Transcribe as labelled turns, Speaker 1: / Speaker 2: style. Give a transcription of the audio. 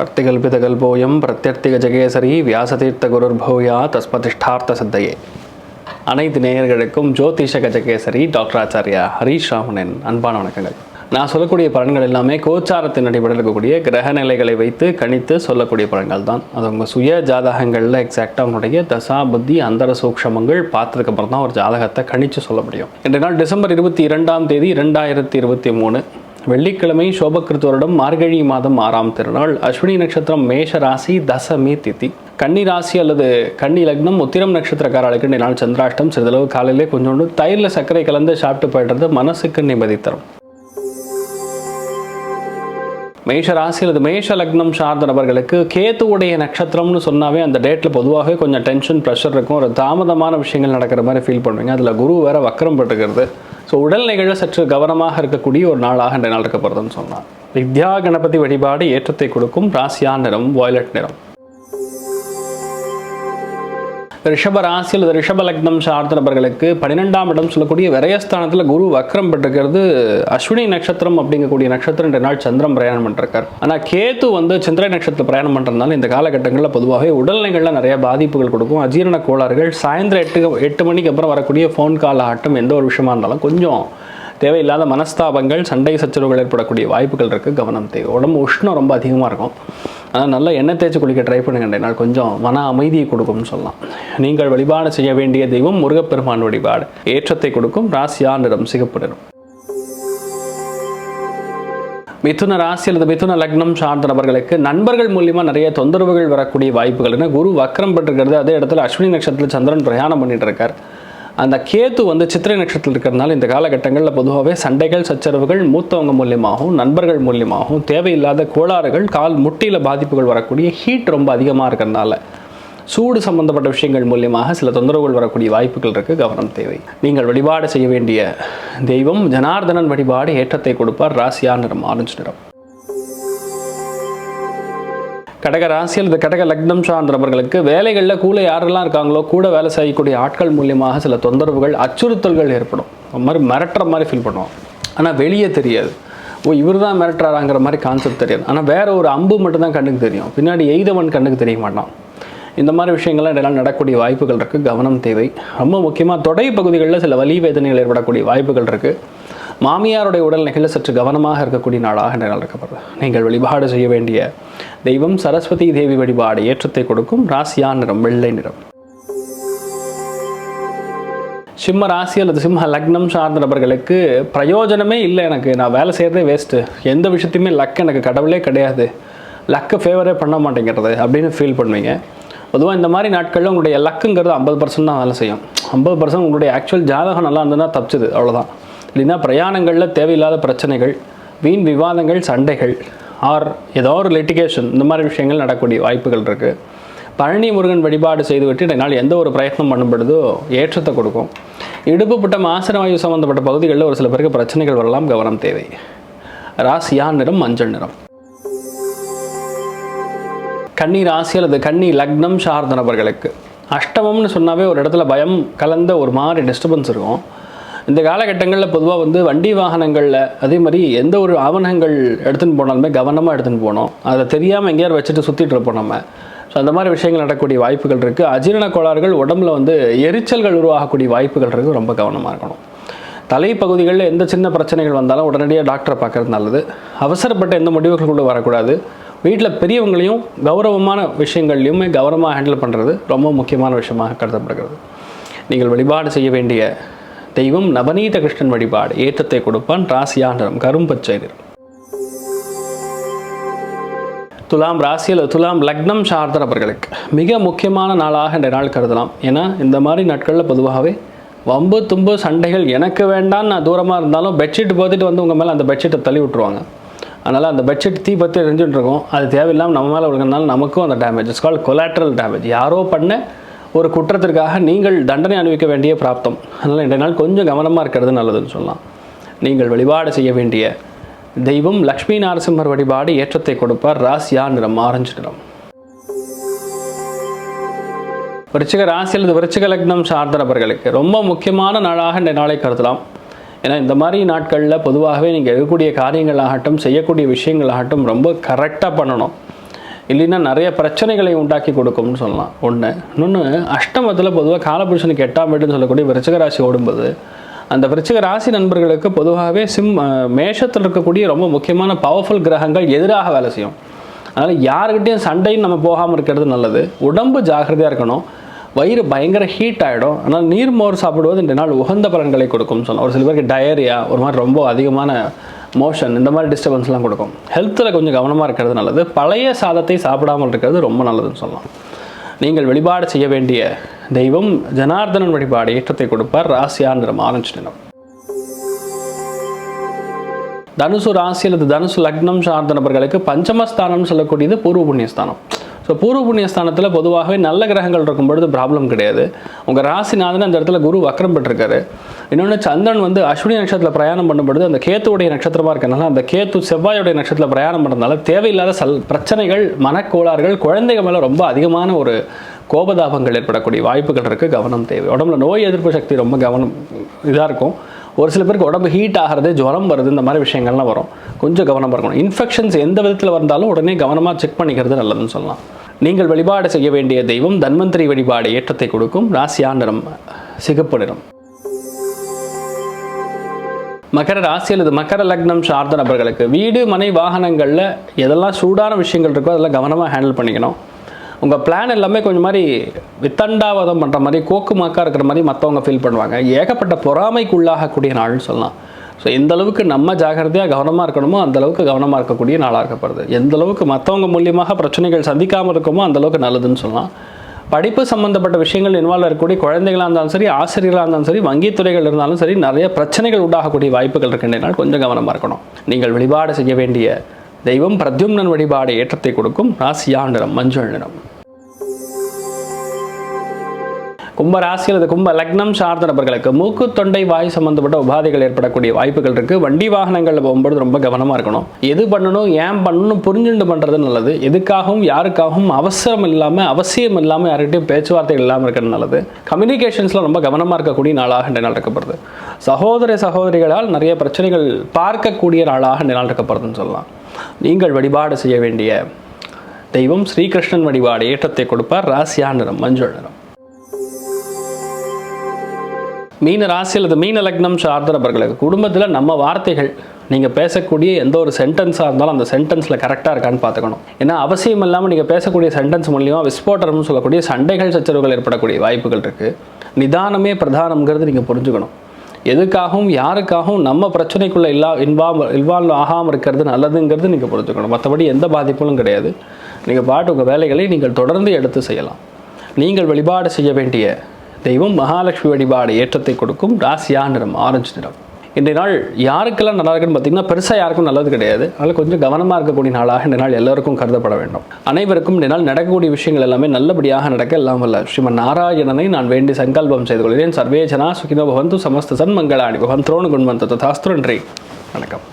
Speaker 1: அர்த்திகல்பிதகல்போயம் பிரத்யர்த்திக ஜெகேசரி வியாசதீர்த்த குருர்பூயா தஸ்மதிஷ்டார்த்த சித்தையே. அனைத்து நேயர்களுக்கும் ஜோதிஷ கஜகேசரி டாக்டர் ஆச்சாரியா ஹரீஷ் ராமனின் அன்பான வணக்கங்கள். நான் சொல்லக்கூடிய பலன்கள் எல்லாமே கோச்சாரத்தின் அடிப்படையில் இருக்கக்கூடிய கிரக நிலைகளை வைத்து கணித்து சொல்லக்கூடிய பலன்கள் தான். அது உங்கள் சுய ஜாதகங்களில் எக்ஸாக்டாக உங்களுடைய தசா புத்தி அந்தர சூக்ஷமங்கள் பார்த்ததுக்கப்புறம் தான் ஒரு ஜாதகத்தை கணித்து சொல்ல முடியும். இன்றைய நாள் டிசம்பர் இருபத்தி இரண்டாம் தேதி இரண்டாயிரத்தி இருபத்தி மூணு. வெள்ளிக்கிழமை சோபகிருத்தோரிடம் மார்கழி மாதம் ஆறாம் திருநாள். அஸ்வினி நட்சத்திரம் மேஷ ராசி தசமி திதி. கன்னி ராசி அல்லது கன்னி லக்னம் உத்திரம் நட்சத்திரக்காரர்களுக்கு இன்றைய நாள் சந்திராஷ்டம். சிறிதளவு காலையிலே கொஞ்சோண்டு தயிரில் சர்க்கரை கலந்து சாப்பிட்டு போயிடுறது மனசுக்கு நிம்மதி தரும். மேஷ ராசி அல்லது மேஷ லக்னம் சார்ந்த நபர்களுக்கு கேத்துவுடைய நட்சத்திரம்னு சொன்னாவே அந்த டேட்டில் பொதுவாகவே கொஞ்சம் டென்ஷன் ப்ரெஷர் இருக்கும். ஒரு தாமதமான விஷயங்கள் நடக்கிற மாதிரி ஃபீல் பண்ணுவீங்க. அதில் குரு வேற வக்கரம் பட்டுக்கிறது. ஸோ உடல்நிலைகளில் சற்று கவனமாக இருக்கக்கூடிய ஒரு நாளாக இந்த நாள் இருக்க போகிறதுன்னு சொன்னார். வித்யா கணபதி வழிபாடு ஏற்றத்தை கொடுக்கும் ராசியா நிறம் வாய்லட் நிறம். ரிஷப ராசி அல்லது ரிஷப லக்னம் சார்ந்த நபர்களுக்கு பன்னிரெண்டாம் இடம் சொல்லக்கூடிய விரயஸ்தானத்தில் குரு வக்ரம் பெற்றிருக்கிறது. அஸ்வினி நட்சத்திரம் அப்படிங்கக்கூடிய நட்சத்திரம் ரெண்டு நாள் சந்திரம் பிரயாணம் பண்ணிருக்கார் ஆனால் கேத்து வந்து சந்திர நட்சத்திரத்தில் பிரயாணம் பண்ணுறதுனால இந்த காலகட்டங்களில் பொதுவாகவே உடல்நிலைகளில் நிறைய பாதிப்புகள் கொடுக்கும். அஜீரண கோளாறுகள் சாயந்தரம் எட்டு எட்டு மணிக்கு அப்புறம் வரக்கூடிய ஃபோன் கால் ஆட்டம் எந்த ஒரு விஷயமா இருந்தாலும் கொஞ்சம் தேவையில்லாத மனஸ்தாபங்கள் சண்டை சச்சரவுகள் ஏற்படக்கூடிய வாய்ப்புகள் இருக்குது கவனம் தேவை. உடம்பு உஷ்ணம் ரொம்ப அதிகமாக இருக்கும். ஆனால் நல்லா எண்ணெய் தேய்ச்சி குளிக்க ட்ரை பண்ணுங்க நாள் கொஞ்சம் மன அமைதியை கொடுக்கும்னு சொல்லலாம். நீங்கள் வழிபாடு செய்ய வேண்டிய தெய்வம் முருகப்பெருமான் வழிபாடு. ஏற்றத்தை கொடுக்கும் ராசியா நிறம் சிகப்பு நிறம். மிதுன ராசி அல்லது மிதுன லக்னம் சார்ந்த நபர்களுக்கு நண்பர்கள் மூலியமாக நிறைய தொந்தரவுகள் வரக்கூடிய வாய்ப்புகள் குரு வக்கரம் பெற்றிருக்கிறது. அதே இடத்துல அஸ்வினி நட்சத்திரத்தில் சந்திரன் பிரயாணம் பண்ணிட்டு இருக்கார். அந்த கேத்து வந்து சித்திரை நட்சத்திரத்தில் இருக்கிறதுனால இந்த காலகட்டங்களில் பொதுவாகவே சண்டைகள் சச்சரவுகள் மூத்தவங்க மூலியமாகவும் நண்பர்கள் மூலியமாகவும் தேவையில்லாத கோளாறுகள் கால் முட்டியில் பாதிப்புகள் வரக்கூடிய ஹீட் ரொம்ப அதிகமாக இருக்கிறதுனால சூடு சம்பந்தப்பட்ட விஷயங்கள் மூலியமாக சில தொந்தரவுகள் வரக்கூடிய வாய்ப்புகள் இருக்குது கவனம் தேவை. நீங்கள் வழிபாடு செய்ய வேண்டிய தெய்வம் ஜனார்தனன் வழிபாடு ஏற்றத்தை கொடுப்பார். ராசியா நிறம் ஆரஞ்சு நிறம். கடக ராசி அல்லது கடக லக்னம் சார்ந்த நபர்களுக்கு வேலைகளில் கூட யாரெல்லாம் இருக்காங்களோ கூட வேலை செய்யக்கூடிய ஆட்கள் மூலியமாக சில தொந்தரவுகள் அச்சுறுத்தல்கள் ஏற்படும். ஒரு மாதிரி மிரட்டுற மாதிரி ஃபீல் பண்ணுவோம் ஆனால் வெளியே தெரியாது. ஓ இவர் தான் மிரட்டுறாராங்கிற மாதிரி கான்செப்ட் தெரியாது. ஆனால் வேறு ஒரு அம்பு மட்டும்தான் கண்ணுக்கு தெரியும். பின்னாடி எய்தவன் கண்ணுக்கு தெரிய மாட்டான். இந்த மாதிரி விஷயங்கள்லாம் இதெல்லாம் நடக்கக்கூடிய வாய்ப்புகள் இருக்குது கவனம் தேவை. ரொம்ப முக்கியமாக தொடை பகுதிகளில் சில வலி வேதனைகள் ஏற்படக்கூடிய வாய்ப்புகள் இருக்குது மாமியாருடைய உடல் உடல்நிலையில் சற்று கவனமாக இருக்கக்கூடிய நாளாக நடக்கப்படுது நீங்கள் வழிபாடு செய்ய வேண்டிய தெய்வம் சரஸ்வதி தேவி வழிபாடு ஏற்றத்தை கொடுக்கும் ராசியா நிறம் வெள்ளை நிறம். சிம்ம ராசி அல்லது சிம்ம லக்னம் சார்ந்த நபர்களுக்கு பிரயோஜனமே இல்லை எனக்கு. நான் வேலை செய்கிறதே வேஸ்ட்டு எந்த விஷயத்தையுமே லக் எனக்கு கடவுளே கிடையாது. லக்கை ஃபேவரே பண்ண மாட்டேங்கிறது அப்படின்னு ஃபீல் பண்ணுவீங்க. பொதுவாக இந்த மாதிரி நாட்களில் உங்களுடைய லக்குங்கிறது ஐம்பது பர்சன்ட் தான் வேலை செய்யும். ஐம்பது பர்சன்ட் உங்களுடைய ஆக்சுவல் ஜாதகம் நல்லா இருந்ததுன்னா தப்பிச்சுது அவ்வளோதான் இல்லைன்னா பிரயாணங்களில் தேவையில்லாத பிரச்சனைகள் வீண் விவாதங்கள் சண்டைகள் ஆர் ஏதோ ஒரு லிட்டிகேஷன் இந்த மாதிரி விஷயங்கள் நடக்கக்கூடிய வாய்ப்புகள் இருக்குது பழனி முருகன் வழிபாடு செய்துவிட்டு என்னால் எந்த ஒரு பிரயத்னம் பண்ணப்படுதோ ஏற்றத்தை கொடுக்கும். இடுப்புப்பட்ட ஆசனவாயு சம்பந்தப்பட்ட பகுதிகளில் ஒரு சில பேருக்கு பிரச்சனைகள் வரலாம் கவனம் தேவை. ராசியா நிறம் மஞ்சள் நிறம்? கன்னி ராசி அல்லது கன்னி லக்னம் சார்ந்த நபர்களுக்கு. அஷ்டமம்னு சொன்னாவே ஒரு இடத்துல பயம் கலந்த ஒரு மாதிரி டிஸ்டர்பன்ஸ் இருக்கும். இந்த காலகட்டங்களில் பொதுவாக வந்து வண்டி வாகனங்களில் அதே மாதிரி எந்த ஒரு ஆவணங்கள் எடுத்துன்னு போனாலுமே கவனமாக எடுத்துன்னு போனோம் அதை தெரியாமல் எங்கேயாவது வச்சுட்டு சுற்றிட்டு இருப்போம் நம்ம. ஸோ அந்த மாதிரி விஷயங்கள் நடக்கக்கூடிய வாய்ப்புகள் இருக்குது அஜீரண கோளாறுகள் உடம்புல வந்து எரிச்சல்கள் உருவாகக்கூடிய வாய்ப்புகள் இருக்குது ரொம்ப கவனமாக இருக்கணும். தலைப்பகுதிகளில் எந்த சின்ன பிரச்சனைகள் வந்தாலும் உடனடியாக டாக்டரை பார்க்கறது நல்லது. அவசரப்பட்ட எந்த முடிவுகளுக்குள்ளே வரக்கூடாது. வீட்டில் பெரியவங்களையும் கௌரவமான விஷயங்கள்லையுமே கௌரவமாக ஹேண்டில் பண்ணுறது ரொம்ப முக்கியமான விஷயமாக கருதப்படுகிறது. நீங்கள் வழிபாடு செய்ய வேண்டிய தெய்வம் நவநீத கிருஷ்ணன் வழிபாடு. ஏற்றத்தை கொடுப்பான் ராசியா நிறம் கரும்பச்சை நிறம் துலாம் ராசியில் துலாம் லக்னம் சார்ந்த நபர்களுக்கு மிக முக்கியமான நாளாக இந்த நாள் கருதலாம். ஏன்னா இந்த மாதிரி நாட்களில் பொதுவாகவே வம்பு தும்பு சண்டைகள் எனக்கு வேண்டாம் நான் தூரமாக இருந்தாலும் பெட்ஷீட் போத்திட்டு வந்து உங்கள் மேலே அந்த பெட்ஷீட்டை தள்ளி விட்ருவாங்க அதனால் அந்த பெட்ஷீட் தீ பற்றி எரிஞ்சுட்டு இருக்கும். அது தேவையில்லாமல் நம்ம மேலே விழுகிறதுனால நமக்கும் அந்த damage it's call collateral damage யாரோ பண்ண ஒரு குற்றத்திற்காக நீங்கள் தண்டனை அனுபவிக்க வேண்டிய பிராப்தம். அதனால் இன்றைய நாள் கொஞ்சம் கவனமாக இருக்கிறது நல்லதுன்னு சொல்லலாம். நீங்கள் வழிபாடு செய்ய வேண்டிய தெய்வம் லக்ஷ்மி நரசிம்மர் வழிபாடு ஏற்றத்தை கொடுப்பார். ராசியா நிறம் ஆரஞ்சு நிறம். விருச்சிக ராசி அல்லது விருச்சிக லக்னம் சார்ந்த நபர்களுக்கு ரொம்ப முக்கியமான நாளாக இந்த நாளை கருதலாம். ஏன்னா இந்த மாதிரி நாட்களில் பொதுவாகவே நீங்கள் எடுக்கக்கூடிய காரியங்களாகட்டும் செய்யக்கூடிய விஷயங்களாகட்டும் ரொம்ப கரெக்டாக பண்ணணும். இல்லைன்னா நிறைய பிரச்சனைகளை உண்டாக்கி கொடுக்கும்னு சொல்லலாம். ஒன்று இன்னொன்று அஷ்டமத்தில் பொதுவாக காலபுருஷனுக்கு எட்டாம் வீடுன்னு சொல்லக்கூடிய விருச்சக ராசி ஓடும்போது அந்த விருச்சிக ராசி நண்பர்களுக்கு பொதுவாகவே சிம் மேஷத்தில் இருக்கக்கூடிய ரொம்ப முக்கியமான பவர்ஃபுல் கிரகங்கள் எதிராக வேலை செய்யும். அதனால் யாருக்கிட்டையும் சண்டைன்னு நம்ம போகாமல் இருக்கிறது நல்லது. உடம்பு ஜாக்கிரதையாக இருக்கணும். வயிறு பயங்கர ஹீட் ஆகிடும் ஆனால் நீர் மோர் சாப்பிடுவது இந்த நாள் உகந்த பலன்களை கொடுக்கும்னு சொன்னோம் ஒரு சில பேருக்கு டயரியா ஒரு மாதிரி ரொம்ப அதிகமான மோஷன் இந்த மாதிரி டிஸ்டர்பன்ஸ்லாம் கொடுக்கும். ஹெல்த்தில் கொஞ்சம் கவனமாக இருக்கிறது நல்லது. பழைய சாதத்தை சாப்பிடாமல் இருக்கிறது ரொம்ப நல்லதுன்னு சொல்லலாம். நீங்கள் வழிபாடு செய்ய வேண்டிய தெய்வம் ஜனார்தனன் வழிபாடு ஏற்றத்தை கொடுப்பார். ராசியாந்திரம் ஆரஞ்சு நிறம். தனுசு ராசி அல்லது தனுசு லக்னம் சார்ந்த நபர்களுக்கு பஞ்சமஸ்தானம்னு சொல்லக்கூடியது பூர்வ புண்ணியஸ்தானம். ஸோ பூர்வ புண்ணியஸ்தானத்தில் பொதுவாகவே நல்ல கிரகங்கள் இருக்கும் பொழுது ப்ராப்ளம் கிடையாது. உங்கள் ராசிநாதன் அந்த இடத்துல குரு வக்கரம் பெற்றிருக்காரு. இன்னொன்று சந்திரன் வந்து அஸ்வினி நட்சத்திரத்தில் பிரயாணம் பண்ணும்பொழுது அந்த கேத்துவுடைய நட்சத்திரமாக இருக்கனால அந்த கேத்து செவ்வாயுடைய நட்சத்திரத்தில் பிரயாணம் பண்ணுறதுனால தேவையில்லாத சல் பிரச்சனைகள் மனக்கோளாறுகள் குழந்தைகள் மேலே ரொம்ப அதிகமான ஒரு கோபதாபங்கள் ஏற்படக்கூடிய வாய்ப்புகள் இருக்குது கவனம் தேவை. உடம்புல நோய் எதிர்ப்பு சக்தி ரொம்ப கவனம் இதாக இருக்கும். ஒரு சில பேருக்கு உடம்பு ஹீட் ஆகிறது ஜுரம் வருது இந்த மாதிரி விஷயங்கள்லாம் வரும். கொஞ்சம் கவனமாக இருக்கணும். இன்ஃபெக்ஷன்ஸ் எந்த விதத்தில் வந்தாலும் உடனே கவனமாக செக் பண்ணிக்கிறது நல்லதுன்னு சொல்லலாம். நீங்கள் வழிபாடு செய்ய வேண்டிய தெய்வம் தன்வந்திரி வழிபாடு ஏற்றத்தை கொடுக்கும். ராசியா நிறம் சிகப்பு நிறம். மகர ராசி அல்லது மகர லக்னம் சார்ந்த நபர்களுக்கு வீடு மனை வாகனங்களில் எதெல்லாம் சூடான விஷயங்கள் இருக்கோ அதெல்லாம் கவனமாக ஹேண்டில் பண்ணிக்கணும். உங்கள் பிளான் எல்லாமே கொஞ்சம் மாதிரி வித்தண்டாவதம் பண்ணுற மாதிரி கோக்குமாக்காக இருக்கிற மாதிரி மற்றவங்க ஃபீல் பண்ணுவாங்க. ஏகப்பட்ட பொறாமைக்கு உள்ளாகக்கூடிய நாள்னு சொல்லலாம். ஸோ எந்த அளவுக்கு நம்ம ஜாகிரதையாக கவனமாக இருக்கணுமோ அந்த அளவுக்கு கவனமாக இருக்கக்கூடிய நாளாக இருக்கப்படுது. எந்த அளவுக்கு மற்றவங்க மூலியமாக பிரச்சனைகள் சந்திக்காமல் இருக்கமோ அந்த அளவுக்கு நல்லதுன்னு சொல்லலாம். படிப்பு சம்மந்தப்பட்ட விஷயங்கள் இன்வால்வ் இருக்கக்கூடிய குழந்தைகளாக இருந்தாலும் சரி ஆசிரியர்களாக இருந்தாலும் சரி வங்கித்துறைகள் இருந்தாலும் சரி நிறைய பிரச்சனைகள் உண்டாகக்கூடிய வாய்ப்புகள் இருக்கின்றனால் கொஞ்சம் கவனமாக இருக்கணும். நீங்கள் வழிபாடு செய்ய வேண்டிய தெய்வம் பிரத்யும்னன் வழிபாடு ஏற்றத்தை கொடுக்கும். ராசியா நிறம் மஞ்சள் நிறம். கும்ப ராசி அல்லது கும்ப லக்னம் சார்ந்த நபர்களுக்கு மூக்கு தொண்டை வாய் சம்பந்தப்பட்ட உபாதைகள் ஏற்படக்கூடிய வாய்ப்புகள் இருக்கு. வண்டி வாகனங்களில் போகும்போது ரொம்ப கவனமாக இருக்கணும். எது பண்ணணும் ஏன் பண்ணணும் புரிஞ்சுண்டு பண்ணுறது நல்லது. எதுக்காகவும் யாருக்காகவும் அவசரம் இல்லாமல் அவசியம் இல்லாமல் யார்கிட்டையும் பேச்சுவார்த்தைகள் இல்லாமல் இருக்கிறது நல்லது. கம்யூனிகேஷன்ஸில் ரொம்ப கவனமாக இருக்கக்கூடிய நாளாக இந்த நாள் இருக்கப்படுது சகோதர சகோதரிகளால் நிறைய பிரச்சனைகள் பார்க்கக்கூடிய நாளாக இந்த நாள் இருக்கப்படுதுன்னு சொல்லலாம். நீங்கள் வழிபாடு செய்ய வேண்டிய தெய்வம் ஸ்ரீகிருஷ்ணன் வழிபாடு ஏற்றத்தை கொடுப்பார். ராசியா நிறம் மஞ்சள் நிறம். மீன ராசி அல்லது மீன லக்னம் சார்ந்த நபர்களுக்கு குடும்பத்தில் நம்ம வார்த்தைகள் நீங்கள் பேசக்கூடிய எந்த ஒரு சென்டென்ஸாக இருந்தாலும் அந்த சென்டென்ஸில் கரெக்டாக இருக்கான்னு பார்த்துக்கணும். ஏன்னா அவசியம் இல்லாமல் நீங்கள் பேசக்கூடிய சென்டென்ஸ் மூலியமாக விஸ்போட்டரம்னு சொல்லக்கூடிய சண்டைகள் சச்சரவுகள் ஏற்படக்கூடிய வாய்ப்புகள் இருக்குது நிதானமே பிரதானம்ங்கிறது நீங்கள் புரிஞ்சுக்கணும். எதுக்காகவும் யாருக்காகவும் நம்ம பிரச்சனைக்குள்ளே இல்லா இன்வால்வ் இன்வால்வ் ஆகாமல் இருக்கிறது நல்லதுங்கிறது நீங்கள் புரிஞ்சுக்கணும். மற்றபடி எந்த பாதிப்பும் கிடையாது. நீங்கள் பாட்டு உங்கள் வேலைகளை நீங்கள் தொடர்ந்து எடுத்து செய்யலாம். நீங்கள் வழிபாடு செய்ய வேண்டிய தெய்வம் மகாலட்சுமி வழிபாடு ஏற்றத்தை கொடுக்கும் ராசியா நிறம் ஆரஞ்சு நிறம். இன்றைய நாள் யாருக்கெல்லாம் நல்லா இருக்குன்னு பார்த்தீங்கன்னா பெருசாக யாருக்கும் நல்லது கிடையாது. அதனால் கொஞ்சம் கவனமாக இருக்கக்கூடிய நாளாக இந்த நாள் எல்லாருக்கும் கருதப்பட வேண்டும். அனைவருக்கும் இந்த நாள் நடக்கக்கூடிய விஷயங்கள் எல்லாமே நல்லபடியாக நடக்க எல்லாம் வல்ல. ஸ்ரீமன் நாராயணனை நான் வேண்டி சங்கல்பம் செய்து கொள்கிறேன். சர்வேஜனா சுகினோ பவந்து சமஸ்த சன்மங்களாணி பவந்தோனு குண்வந்த ததாஸ்திரன்றி வணக்கம்.